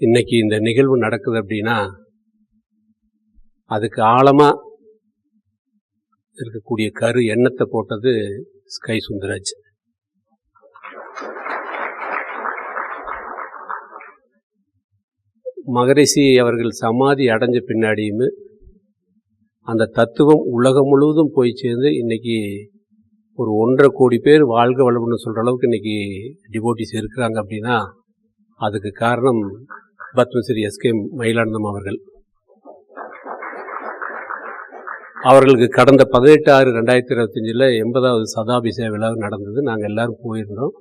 இன்னைக்கு இந்த நிகழ்வு நடக்குது அப்படின்னா அதுக்கு ஆழமா இருக்கக்கூடிய கரு எண்ணத்தை போட்டது ஸ்கை சுந்தராஜ் மகரிஷி அவர்கள் சமாதி அடைஞ்ச பின்னாடியுமே அந்த தத்துவம் உலகம் முழுவதும் போய் சேர்ந்து இன்னைக்கு ஒரு ஒன்றரை கோடி பேர் வாழ்க வளம்னு சொல்கிற அளவுக்கு இன்னைக்கு டிவோட்டிஸ் இருக்கிறாங்க அப்படின்னா அதுக்கு காரணம் பத்மஸ்ரீ எஸ்கே மயிலானந்தம் அவர்கள். அவர்களுக்கு கடந்த பதினெட்டு ஆறு ரெண்டாயிரத்தி இருபத்தஞ்சில் எண்பதாவது சதாபிஷேக விழா நடந்தது. நாங்கள் எல்லோரும் போயிருந்தோம்.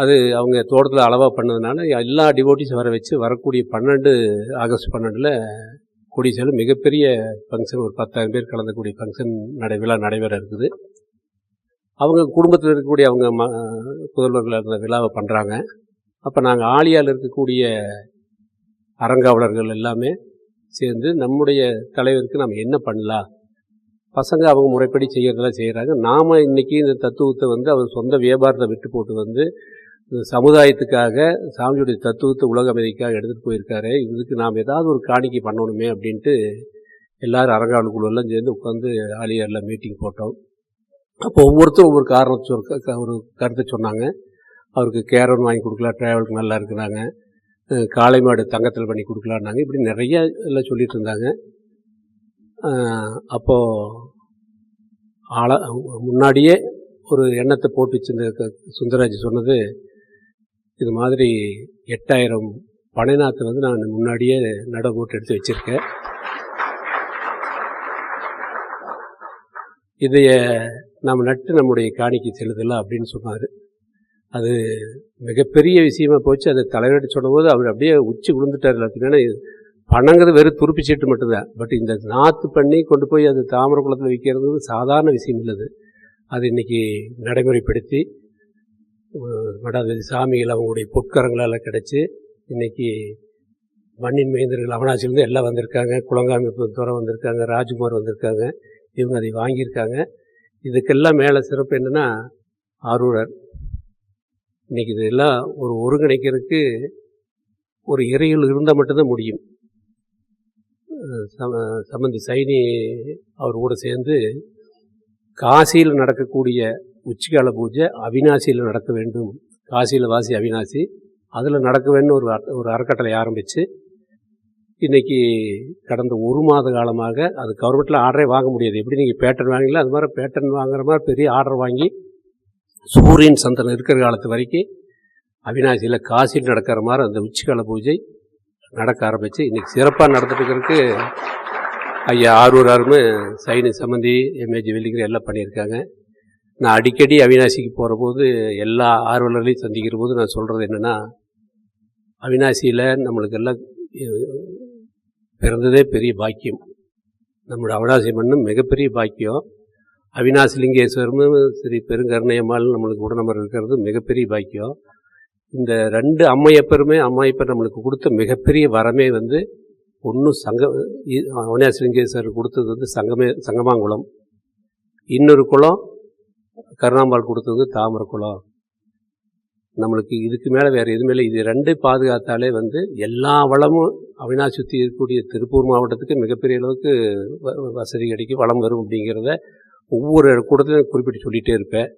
அது அவங்க தோட்டத்தில் அளவாக பண்ணதுனால எல்லா டிவோட்டிஸ் வர வச்சு வரக்கூடிய பன்னெண்டு ஆகஸ்ட் பன்னெண்டில் கொடிசேலம் மிகப்பெரிய ஃபங்க்ஷன் ஒரு பத்தாயிரம் பேர் கலந்தக்கூடிய ஃபங்க்ஷன் நடை விழா நடைபெற இருக்குது. அவங்க குடும்பத்தில் இருக்கக்கூடிய அவங்க ம புதல்வர்கள் அந்த விழாவை பண்ணுறாங்க அப்போ நாங்கள் ஆலியால் இருக்கக்கூடிய அறங்காவலர்கள் எல்லாமே சேர்ந்து நம்முடைய தலைவருக்கு நம்ம என்ன பண்ணலாம்? பசங்க அவங்க முறைப்படி செய்கிறதெல்லாம் செய்கிறாங்க நாம் இன்றைக்கி இந்த தத்துவத்தை வந்து அவர் சொந்த வியாபாரத்தை விட்டு போட்டு வந்து இந்த சமுதாயத்துக்காக சாமியுடைய தத்துவத்தை உலக அமைதிக்காக எடுத்துகிட்டு போயிருக்காரு. இதுக்கு நாம் ஏதாவது ஒரு காணிக்கை பண்ணணுமே அப்படின்ட்டு எல்லாரும் அரங்காவல் குழுவெல்லாம் சேர்ந்து உட்காந்து ஆலியாரில் மீட்டிங் போட்டோம். அப்போ ஒவ்வொருத்தரும் ஒவ்வொரு காரணம் சொல் க- ஒரு கருத்தை சொன்னாங்க. அவருக்கு கேரன் வாங்கி கொடுக்கலாம் ட்ராவலுக்கு நல்லா இருக்கிறாங்க காளை மாடு தங்கத்தில் பண்ணி கொடுக்கலான்னாங்க. இப்படி நிறைய எல்லாம் சொல்லிட்டு இருந்தாங்க. அப்போது ஆள முன்னாடியே ஒரு எண்ணத்தை போட்டு வச்சிருந்த சுந்தராஜ் சுந்தரராஜ் சொன்னது இது மாதிரி எட்டாயிரம் பனைநாத்தை வந்து நான் முன்னாடியே நட போட்டு எடுத்து வச்சிருக்கேன். இதைய நாம் நட்டு நம்முடைய காணிக்கை செலுத்தலாம் அப்படின்னு சொன்னார். அது மிகப்பெரிய விஷயமா போச்சு. அதை தலைவர்கிட்ட சொன்னபோது அவர் அப்படியே உச்சி விழுந்துட்டார் எல்லாத்துக்கும் ஏன்னா பணங்கிறது வெறும் துருப்பி சீட்டு மட்டும்தான். பட் இந்த நாற்று பண்ணி கொண்டு போய் அது தாமரை குளத்தில் விற்கிறது சாதாரண விஷயம் இல்லது அது. இன்னைக்கு நடைமுறைப்படுத்தி அஹ், மடாதிபதி சாமிகள் அவங்களுடைய பொற்கரங்களால் கிடச்சி இன்னைக்கு மண்ணின் மைந்தர்கள் அவனாசிலேருந்து எல்லாம் வந்திருக்காங்க. குளங்காமி துறை வந்திருக்காங்க. ராஜ்குமார் வந்திருக்காங்க. இவங்க அதை வாங்கியிருக்காங்க. இதுக்கெல்லாம் மேலே சிறப்பு என்னென்னா ஆரூரர். இன்னைக்கு இதெல்லாம் ஒரு ஒருங்கிணைக்கிறதுக்கு ஒரு இறையில் இருந்தால் மட்டும்தான் முடியும். சம சம்பந்தி சைனி அவர் கூட சேர்ந்து காசியில் நடக்கக்கூடிய உச்சிகால பூஜை அவினாசியில் நடக்க வேண்டும். காசியில் வாசி அவினாசி அதில் நடக்க வேண்டும் ஒரு ஒரு அறக்கட்டளை ஆரம்பித்து இன்னைக்கு கடந்த ஒரு மாத காலமாக அது கவர்மெண்ட்டில் ஆர்டரே வாங்க முடியாது. எப்படி நீங்கள் பேட்டர்ன் வாங்கிங்களோ அது மாதிரி பேட்டர்ன் வாங்குற மாதிரி பெரிய ஆர்டர் வாங்கி சூரியன் சந்திரன் இருக்கிற காலத்து வரைக்கும் அவினாசியில் காசியில் நடக்கிற மாதிரி அந்த உச்சிக்கால பூஜை நடக்க ஆரம்பிச்சு இன்றைக்கி சிறப்பாக நடந்துட்டுருக்கிறதுக்கு ஐயா ஆரூர் ஆறுமே சைனி சம்மந்தி எம்ஏஜி வெள்ளிங்கிற எல்லாம் பண்ணியிருக்காங்க. நான் அடிக்கடி அவினாசிக்கு போகிற போது எல்லா ஆர்வலர்களையும் சந்திக்கிற போது நான் சொல்கிறது என்னென்னா அவினாசியில் நம்மளுக்கு எல்லாம் பிறந்ததே பெரிய பாக்கியம். நம்மளோட அவினாசி மண்ணும் மிகப்பெரிய பாக்கியம். அவினாசிலிங்கேஸ்வரமும் ஸ்ரீ பெருங்கருணையம்மாள் நம்மளுக்கு உடனமர் இருக்கிறது மிகப்பெரிய பாக்கியம். இந்த ரெண்டு அம்மையப்பருமே அம்மையப்பர் நம்மளுக்கு கொடுத்த மிகப்பெரிய வரமே வந்து ஒன்று சங்க இ- கொடுத்தது வந்து சங்கமே சங்கமாங்குளம். இன்னொரு குளம் கருணாம்பாள் கொடுத்தது தாமரை குளம் நம்மளுக்கு இதுக்கு மேலே வேறு எதுவுமே இல்லை. இது ரெண்டே பாதுகாத்தாலே வந்து எல்லா வளமும் அவினாசி சுற்றி இருக்கக்கூடிய திருப்பூர் மாவட்டத்துக்கு மிகப்பெரிய அளவுக்கு வ- வசதி கிடைக்கும் வளம் வரும் அப்படிங்கிறத ஒவ்வொரு கூடத்திலும் குறிப்பிட்டு சொல்லிகிட்டே இருப்பேன்.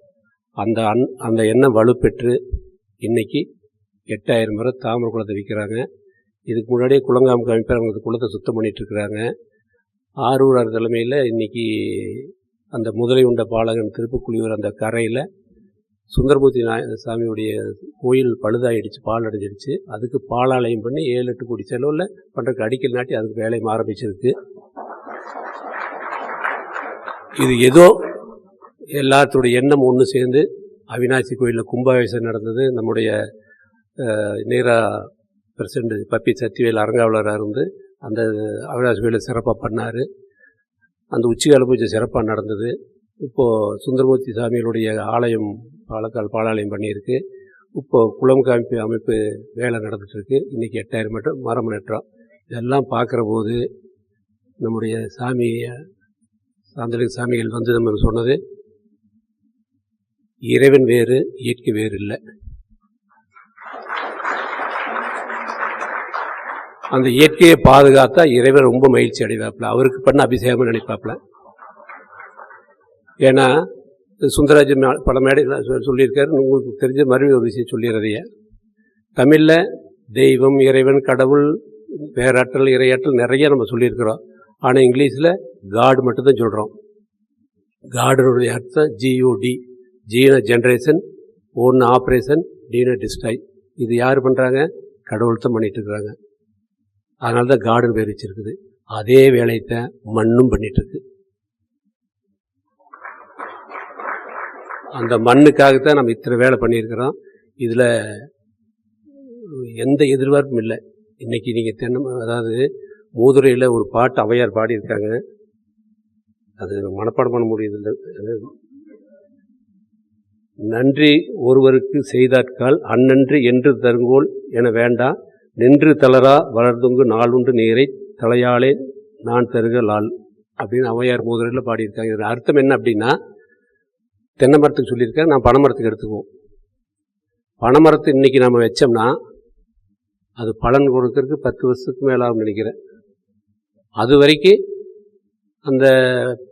அந்த அன் அந்த எண்ணம் வலுப்பெற்று இன்றைக்கி எட்டாயிரம் முறை தாமரை குளத்தை விற்கிறாங்க. இதுக்கு முன்னாடியே குளங்காம் காமிப்பார் அவங்க குளத்தை சுத்தம் பண்ணிகிட்ருக்குறாங்க இருக்கிறாங்க. ஆரூரார் தலைமையில் இன்றைக்கி அந்த முதலை உண்ட பாலகன் திருப்புக்குழியூர் அந்த கரையில் சுந்தரமூர்த்தி நாய சாமியுடைய கோயில் பழுதாயிடுச்சு பால் அடைஞ்சிடுச்சு அதுக்கு பாலாலயம் பண்ணி ஏழு எட்டு கோடி செலவில் பண்ணுறதுக்கு அடிக்கல் நாட்டி அதுக்கு வேலையை ஆரம்பிச்சிருக்கு இது ஏதோ எல்லாத்துடைய எண்ணம் ஒன்று சேர்ந்து அவினாசி கோயிலில் கும்பாபிஷேகம் நடந்தது. நம்முடைய நேரா நீரா பிரசிடண்ட் பப்பி சத்திவேல் அரங்காவலராக இருந்து அந்த அவினாசி கோயிலை சிறப்பாக பண்ணார். அந்த உச்சிகால பூஜை சிறப்பாக நடந்தது. இப்போது சுந்தரமூர்த்தி சாமிகளுடைய ஆலயம் பாலக்கால் பாலாலயம் பண்ணியிருக்கு. இப்போது குளம் காமிப்பு அமைப்பு வேலை நடந்துட்டுருக்கு. இன்றைக்கி எட்டாயிரம் மீட்டர் மரம் நட்டுறோம் இதெல்லாம் பார்க்குற போது நம்முடைய சாமி சாந்தலிக சாமிகள் வந்து நம்ம சொன்னது இறைவன் வேறு இயற்கை வேறு இல்லை. அந்த இயற்கையை பாதுகாத்தா இறைவன் ரொம்ப மகிழ்ச்சி அடைவாப்பில். அவருக்கு பண்ண அபிஷேகம் நினைப்பாப்புல. ஏன்னா சுந்தரராஜ் மே- பல மேடையில் சொல்லியிருக்காரு. உங்களுக்கு தெரிஞ்ச மறுபடியும் ஒரு விஷயம் சொல்லிடுறதைய. தமிழில் தெய்வம் இறைவன் கடவுள் பேராற்றல் இறையாற்றல் நிறைய நம்ம சொல்லியிருக்கிறோம். ஆனால் இங்கிலீஷில் காட் மட்டும்தான் சொல்கிறோம் காடனுடைய அர்த்தம் ஜிஓடி ஜீன ஜென்ரேஷன் ஒன்று ஆப்ரேஷன் டீன டிஸ்டாய் இது யார் பண்ணுறாங்க கடவுள் தான் பண்ணிகிட்ருக்குறாங்க அதனால தான் கார்டன் பேர் வச்சுருக்குது. அதே வேலையத்தை மண்ணும் பண்ணிகிட்ருக்கு அந்த மண்ணுக்காகத்தான் நம்ம இத்தனை வேலை பண்ணியிருக்கிறோம். இதில் எந்த எதிர்பார்ப்பும் இல்லை. இன்னைக்கு நீங்கள் தென்னம் அதாவது மூதுரையில் ஒரு பாட்டு அவையார் பாடியிருக்காங்க. அது மனப்பாடம் பண்ண முடியதில்லை நன்றி ஒருவருக்கு செய்தாற்கால் அந்நன்றி என்று தருங்கோல் என வேண்டா. நின்று தளரா வளர்ந்துங்கு நாளுண்டு நீரை தலையாலே நான் தருக லால் அப்படின்னு அவையார் மூதுரையில் பாடியிருக்காங்க. இதோட அர்த்தம் என்ன அப்படின்னா தென்னை மரத்துக்கு சொல்லியிருக்கேன் நான் பனைமரத்துக்கு எடுத்துக்குவோம். பனைமரத்தை இன்றைக்கி நம்ம வச்சோம்னா அது பலன் கொடுக்கறதுக்கு பத்து வருஷத்துக்கு மேலே நினைக்கிறேன். அது வரைக்கும் அந்த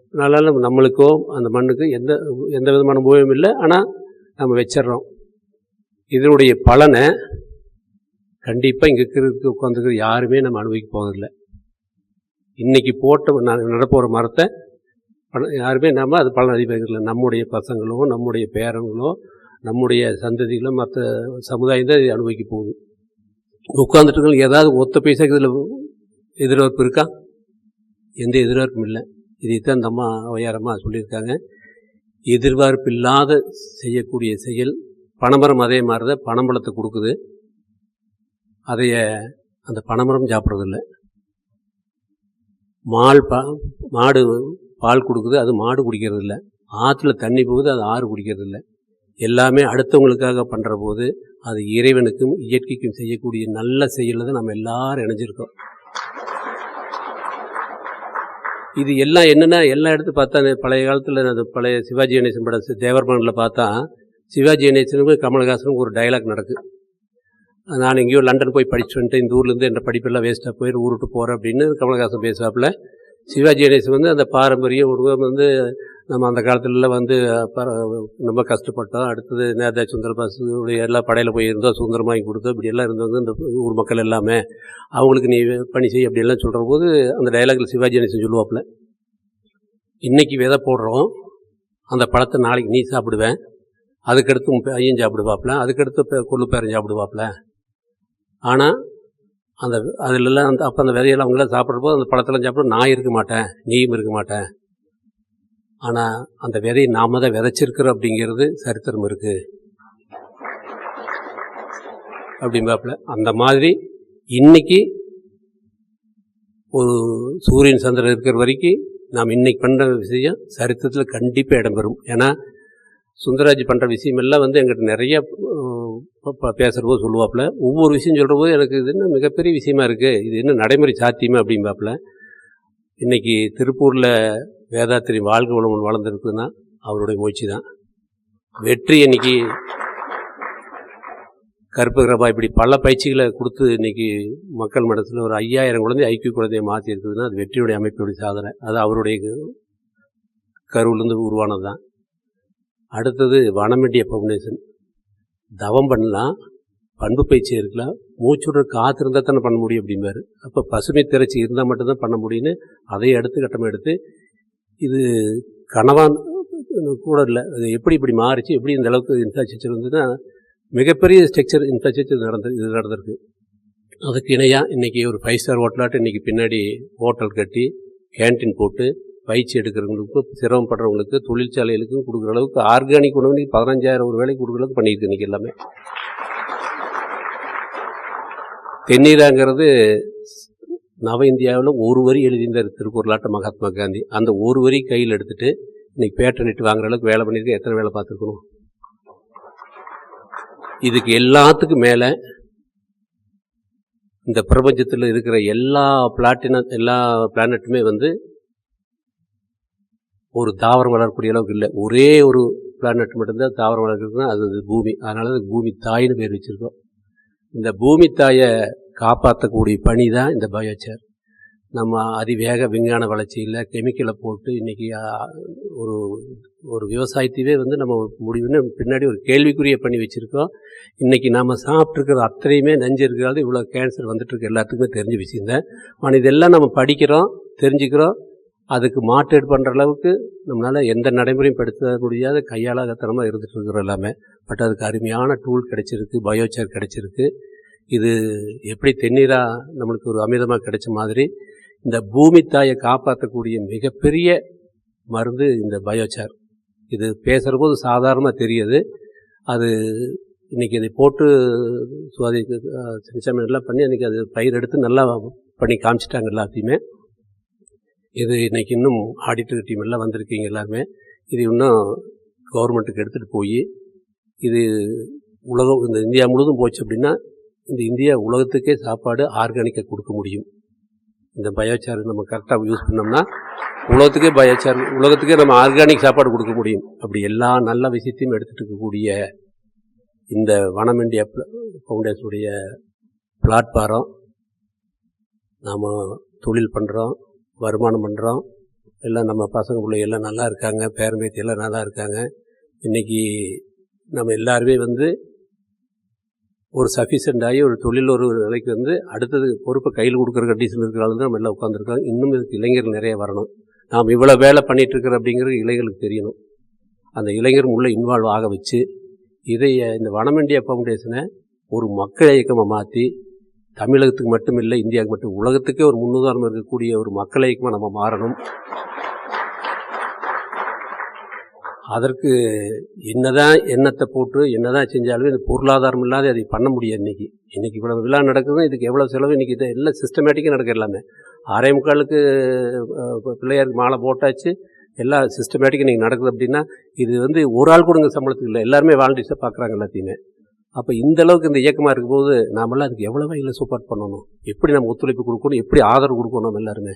நல்ல நம்மளுக்கோ அந்த மண்ணுக்கு எந்த எந்த விதமான உபயோகம் இல்லை. ஆனால் நம்ம வச்சிடுறோம். இதனுடைய பலனை கண்டிப்பாக இங்கே இருக்கிறதுக்கு உட்காந்துக்கிறது யாருமே நம்ம அனுபவிக்க போவதில்லை இன்றைக்கி போட்ட ந- நடப்போகிற மரத்தை பணம் யாருமே நம்ம அது பலன் அதிபதிக்கல நம்முடைய பசங்களோ நம்முடைய பேரங்களோ நம்முடைய சந்ததிகளோ மற்ற சமுதாயம் தான் இதை அனுபவிக்க போகுது. உட்காந்துட்டு ஏதாவது ஒத்த பைசாக்கு இதில் எதிர்பார்ப்பு இருக்கா? எந்த எதிர்பார்ப்பும் இல்லை. இதைத்தான் அந்த அம்மா ஒய்யாரம்மா சொல்லியிருக்காங்க. எதிர்பார்ப்பு இல்லாத செய்யக்கூடிய செயல் பனைமரம் அதே மாதிரி தான் பனம்பழத்தை கொடுக்குது. அதைய அந்த பனைமரம் சாப்பிட்றதில்ல. மால் ப மாடு பால் கொடுக்குது அது மாடு குடிக்கிறது இல்லை ஆற்றுல தண்ணி போகுது அது ஆறு குடிக்கிறது இல்லை எல்லாமே அடுத்தவங்களுக்காக பண்ணுற போது அது இறைவனுக்கும் இயற்கைக்கும் செய்யக்கூடிய நல்ல செயலில் தான் நம்ம எல்லாரும் இணைஞ்சிருக்கோம். இது எல்லாம் என்னென்னா எல்லா இடத்து பார்த்தா பழைய காலத்தில் அந்த பழைய சிவாஜி கணேசன் படம் தேவர்மனில் பார்த்தா சிவாஜி கணேசனுக்கும் கமலஹாசனுக்கும் ஒரு டைலாக் நடக்குது நான் எங்கேயோ லண்டன் போய் படிச்சு வந்துட்டு இந்த ஊர்லேருந்து என்ற படிப்பெல்லாம் வேஸ்ட்டாக போயிட்டு ஊருட்டு போகிறேன் அப்படின்னு கமலஹாசன் பேசுவாப்பில். சிவாஜி கணேசன் வந்து அந்த பாரம்பரிய உருவம் வந்து நம்ம அந்த காலத்துலலாம் வந்து பர- ரொம்ப கஷ்டப்பட்டோம். அடுத்தது நேதா சுந்தரபாசுடைய எல்லா படையில் போய் இருந்தோம் சுதந்திரம் வாங்கி கொடுத்தோம். இப்படியெல்லாம் இருந்தவங்க இந்த ஊர் மக்கள் எல்லாமே. அவங்களுக்கு நீ பணி செய் அப்படியெல்லாம் சொல்கிற போது அந்த டைலாகில் சிவாஜி கணேசன் சொல்லுவாப்புல இன்றைக்கி விதை போடுறோம். அந்த பழத்தை நாளைக்கு நீ சாப்பிடுவேன் அதுக்கடுத்து உன் பையன் சாப்பிடுவாப்புல. அதுக்கடுத்து பே- கொள்ளு பேரன் சாப்பிடுவாப்புல. ஆனால் அந்த அதிலெல்லாம் அந்த அப்போ அந்த விதையெல்லாம் அவங்களாம் சாப்பிட்றப்போ அந்த பழத்தெல்லாம் சாப்பிட நான் இருக்க மாட்டேன் நீயும் இருக்க மாட்டேன். ஆனால் அந்த விதையை நாம தான் விதைச்சிருக்கிறோம் அப்படிங்கிறது சரித்திரம் இருக்குது அப்படிம்பாப்புல. அந்த மாதிரி இன்னைக்கு ஒரு சூரியன் சந்திரன் இருக்கிற வரைக்கும் நாம் இன்னைக்கு பண்ணுற விஷயம் சரித்திரத்தில் கண்டிப்பாக இடம்பெறும். ஏன்னா சுந்தராஜ் பண்ணுற விஷயம் எல்லாம் வந்து எங்கிட்ட நிறைய பேசுகிற போது சொல்லுவாப்புல. ஒவ்வொரு விஷயம் சொல்கிற போது எனக்கு இது என்ன மிகப்பெரிய விஷயமா இருக்குது இது என்ன நடைமுறை சாத்தியமே அப்படிம்பாப்புல. இன்னைக்கு திருப்பூரில் வேதாத்திரி வாழ்க வளமுடன் வளர்ந்துருக்குதுன்னா அவருடைய முயற்சி தான். வெற்றி இன்னைக்கு கருப்பு கிரபா இப்படி பல பயிற்சிகளை கொடுத்து இன்னைக்கு மக்கள் மனசில் ஒரு ஐயாயிரம் குழந்தை ஐக்கிய குழந்தையை மாற்றி இருக்குதுன்னா அது வெற்றியுடைய அமைப்புடைய சாதனை. அது அவருடைய கருவிலேருந்து உருவானது தான் அடுத்தது வனமெண்டிய பவுண்டேஷன் தவம் பண்ணலாம் பண்பு பயிற்சி இருக்கலாம் மூச்சுடன் காற்று இருந்தால் தானே பண்ண முடியும் அப்படிம்பாரு. அப்போ பசுமை திரைச்சி இருந்தால் மட்டும்தான் பண்ண முடியும்னு அதை அடுத்து கட்டம் எடுத்து இது கனவான் கூட இல்லை அது எப்படி இப்படி மாறிச்சு எப்படி இந்த அளவுக்கு இன்ஃப்ராஸ்ட்ரக்சர் வந்துன்னா மிகப்பெரிய ஸ்ட்ரக்சர் இன்ஃப்ராஸ்ட்ரக்சர் நடந்து இது நடந்திருக்கு. அதுக்கு இணையாக இன்றைக்கி ஒரு ஃபைவ் ஸ்டார் ஹோட்டலாட்டு இன்றைக்கி பின்னாடி ஹோட்டல் கட்டி கேன்டீன் போட்டு பயிற்சி எடுக்கிறவங்களுக்கும் சிரமப்படுறவங்களுக்கு தொழிற்சாலைகளுக்கும் கொடுக்குற அளவுக்கு ஆர்கானிக் உணவு இன்னைக்கு பதினஞ்சாயிரம் ஒரு வேலைக்கு கொடுக்குற அளவுக்கு பண்ணியிருக்கு இன்றைக்கி எல்லாமே. தென்னீராங்கிறது நவ இந்தியாவில் ஒரு வரி எழுதியிருந்தார் திருக்குறளாட்ட மகாத்மா காந்தி. அந்த ஒரு வரி கையில் எடுத்துட்டு இன்னைக்கு பேட்டர்னிட்டு வாங்குற அளவுக்கு வேலை பண்ணியிருக்க எத்தனை வேலை பார்த்துருக்கணும்? இதுக்கு எல்லாத்துக்கும் மேலே இந்த பிரபஞ்சத்தில் இருக்கிற எல்லா பிளாட்டின எல்லா பிளானட்டுமே வந்து ஒரு தாவரம் வளரக்கூடிய அளவுக்கு இல்லை. ஒரே ஒரு பிளானட் மட்டும்தான் தாவரம் வளர்க்குறதுனா அது வந்து பூமி. அதனால தான் பூமி தாய்னு பேர் வச்சுருக்கோம். இந்த பூமி தாயை காப்பாற்றக்கூடிய பணி தான் இந்த பயோச்சர் நம்ம அதிவேக விஞ்ஞான வளர்ச்சியில் கெமிக்கலை போட்டு இன்றைக்கி ஒரு ஒரு விவசாயத்தையே வந்து நம்ம முடிவுன்னு பின்னாடி ஒரு கேள்விக்குரிய பண்ணி வச்சுருக்கோம். இன்றைக்கி நாம் சாப்பிட்ருக்கிற அத்தனையுமே நஞ்சு இருக்கிறது இவ்வளோ கேன்சர் வந்துட்டுருக்கு எல்லாத்துக்குமே தெரிஞ்சு விஷயந்தான் ஆனால் இதெல்லாம் நம்ம படிக்கிறோம் தெரிஞ்சுக்கிறோம் அதுக்கு மாற்றீடு பண்ணுற அளவுக்கு நம்மளால் எந்த நடைமுறையும் படுத்த முடியாத கையாளாகத்தனமாக இருந்துட்டு இருக்கிறோம் எல்லாமே. பட் அதுக்கு அருமையான டூல் கிடைச்சிருக்கு பயோச்சேர் கிடைச்சிருக்கு. இது எப்படி தென்னீராக நம்மளுக்கு ஒரு அமிர்தமாக கிடைச்ச மாதிரி இந்த பூமி தாயை காப்பாற்றக்கூடிய மிகப்பெரிய மருந்து இந்த பயோச்சேர் இது பேசுகிற போது சாதாரணமாக தெரியுது. அது இன்றைக்கி இதை போட்டு சுவாதி எல்லாம் பண்ணி அன்றைக்கி அது பயிர் எடுத்து நல்லா பண்ணி காமிச்சிட்டாங்க எல்லாத்தையுமே. இது இன்றைக்கி இன்னும் ஆடிட்டர் டீம் எல்லாம் வந்திருக்கீங்க எல்லாருமே. இது இன்னும் கவர்மெண்ட்டுக்கு எடுத்துகிட்டு போய் இது உலகம் இந்த இந்தியா முழுவதும் போச்சு அப்படின்னா இந்த இந்தியா உலகத்துக்கே சாப்பாடு ஆர்கானிக்காக கொடுக்க முடியும். இந்த பயோச்சார் நம்ம கரெக்டாக யூஸ் பண்ணோம்னா உலகத்துக்கே பயோச்சார் உலகத்துக்கே நம்ம ஆர்கானிக் சாப்பாடு கொடுக்க முடியும். அப்படி எல்லா நல்ல விஷயத்தையும் எடுத்துகிட்டு இருக்கக்கூடிய இந்த வனம் இந்தியா ஃபவுண்டேஷனுடைய பிளாட்ஃபாரம் நாம் தொழில் பண்ணுறோம் வருமானம் பண்ணுறோம் எல்லாம் நம்ம பசங்க பிள்ளை எல்லாம் நல்லா இருக்காங்க. பேரம்பேத்தி எல்லாம் நல்லா இருக்காங்க. இன்றைக்கி நம்ம எல்லாருமே வந்து ஒரு சஃபிஷியண்ட் ஆகி ஒரு தொழில் ஒரு நிலைக்கு வந்து அடுத்தது பொறுப்பை கையில் கொடுக்குற கண்டிஷன் இருக்கிறாங்க நம்ம எல்லாம் உட்காந்துருக்கோம் இன்னும் இதுக்கு இளைஞர்கள் நிறைய வரணும். நாம் இவ்வளோ வேலை பண்ணிகிட்ருக்குற அப்படிங்கிறது இளைஞர்களுக்கு தெரியணும். அந்த இளைஞர் உள்ளே இன்வால்வ் ஆக வச்சு இதை இந்த வனமண்டியா ஃபவுண்டேஷனை ஒரு மக்கள் இயக்கமாக மாற்றி தமிழகத்துக்கு மட்டும் இல்லை இந்தியாவுக்கு மட்டும் உலகத்துக்கே ஒரு முன்னுதாரணம் இருக்கக்கூடிய ஒரு மக்கள் இயக்கமாக நம்ம மாறணும். அதற்கு என்னதான் எண்ணத்தை போட்டு என்னதான் செஞ்சாலும் இது பொருளாதாரம் இல்லாத அதை பண்ண முடியாது இன்னைக்கு. இன்னைக்கு இவ்வளோ விழா நடக்குது இதுக்கு எவ்வளோ செலவு இன்னைக்கு இதை எல்லாம் சிஸ்டமேட்டிக்காக நடக்க எல்லாமே ஆறே முக்காலுக்கு பிள்ளையாருக்கு மாலை போட்டாச்சு எல்லாம் சிஸ்டமேட்டிக்காக இன்றைக்கி நடக்குது அப்படின்னா இது வந்து ஒரு ஆள் கொடுங்க சம்பளத்துக்கு இல்லை எல்லாருமே வாலண்டியர்ஸாக பார்க்குறாங்க எல்லாத்தையுமே. அப்போ இந்த அளவுக்கு இந்த இயக்கமாக இருக்கும்போது நாமெல்லாம் அதுக்கு எவ்வளோ வகையில் சப்போர்ட் பண்ணணும். எப்படி நம்ம ஒத்துழைப்பு கொடுக்கணும்? எப்படி ஆதரவு கொடுக்கணும் நம்ம எல்லாருமே?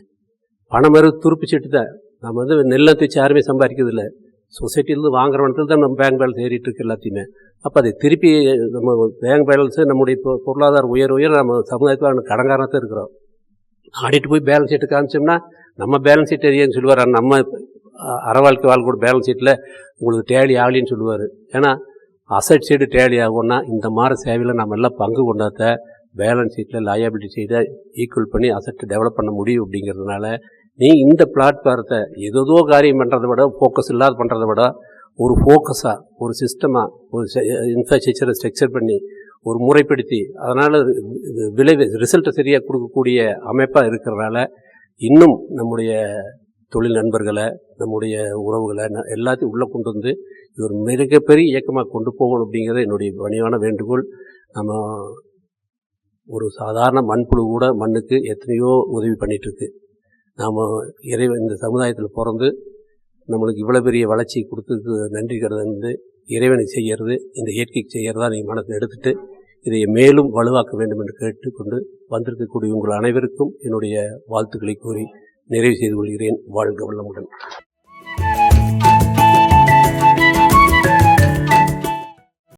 பணம் மறு துருப்பிச்சிட்டு தான். நம்ம வந்து நெல்லை வச்சு யாருமே சம்பாதிக்கிறது இல்லை சொசைட்டிலேருந்து வாங்குறவன்ட்டு தான் நம்ம பேங்க் பேலன்ஸ் ஏறிட்டு இருக்கு எல்லாத்தையுமே. அப்போ அதை திருப்பி நம்ம பேங்க் பேலன்ஸு நம்முடைய இப்போ பொருளாதார உயர் உயர் நம்ம சமுதாயத்தில் கடங்காரத்தான் இருக்கிறோம். ஆடிட்டு போய் பேலன்ஸ் ஷீட்டு காமிச்சோம்னா நம்ம பேலன்ஸ் ஷீட் எரியான்னு சொல்லுவார். நம்ம அறவாழ்க்கை வாழ்க்கை பேலன்ஸ் ஷீட்டில் உங்களுக்கு டேலி ஆகலின்னு சொல்லுவார். ஏன்னா அசட் சைடு டேலி ஆகும்னா இந்த மாதிரி சேவையில் நம்ம எல்லாம் பங்கு கொண்டாத பேலன்ஸ் ஷீட்டில் லயபிலிட்டி சைடை ஈக்குவல் பண்ணி அசட்டை டெவலப் பண்ண முடியும் அப்படிங்கிறதுனால நீ இந்த பிளாட்ஃபாரத்தை ஏதோ காரியம் பண்ணுறதை விட ஃபோக்கஸ் இல்லாத பண்ணுறதை விட ஒரு ஃபோக்கஸாக ஒரு சிஸ்டமாக ஒரு இன்ஃப்ராஸ்ட்ரக்சரை ஸ்ட்ரக்சர் பண்ணி ஒரு முறைப்படுத்தி அதனால் விளைவு ரிசல்ட்டை சரியாக கொடுக்கக்கூடிய அமைப்பாக இருக்கிறனால இன்னும் நம்முடைய தொழில் நண்பர்களை நம்முடைய உறவுகளை எல்லாத்தையும் உள்ளே கொண்டு வந்து இது ஒரு மிகப்பெரிய இயக்கமாக கொண்டு போகணும் அப்படிங்கிறது என்னுடைய பணியான வேண்டுகோள். நம்ம ஒரு சாதாரண மண்புழு கூட மண்ணுக்கு எத்தனையோ உதவி பண்ணிகிட்ருக்கு நாம் இறைவன் இந்த சமுதாயத்தில் பிறந்து நம்மளுக்கு இவ்வளோ பெரிய வளர்ச்சி கொடுத்ததுக்கு நன்றிக்கிறது வந்து இறைவனை செய்கிறது இந்த இயற்கைக்கு செய்கிறதா நீங்கள் மனத்தை எடுத்துகிட்டு இதை மேலும் வலுவாக்க வேண்டும் என்று கேட்டுக்கொண்டு வந்திருக்கக்கூடிய உங்கள் அனைவருக்கும் என்னுடைய வாழ்த்துக்களை கூறி நிறைவு செய்து கொள்கிறேன். வாழ்க வல்லமுடன்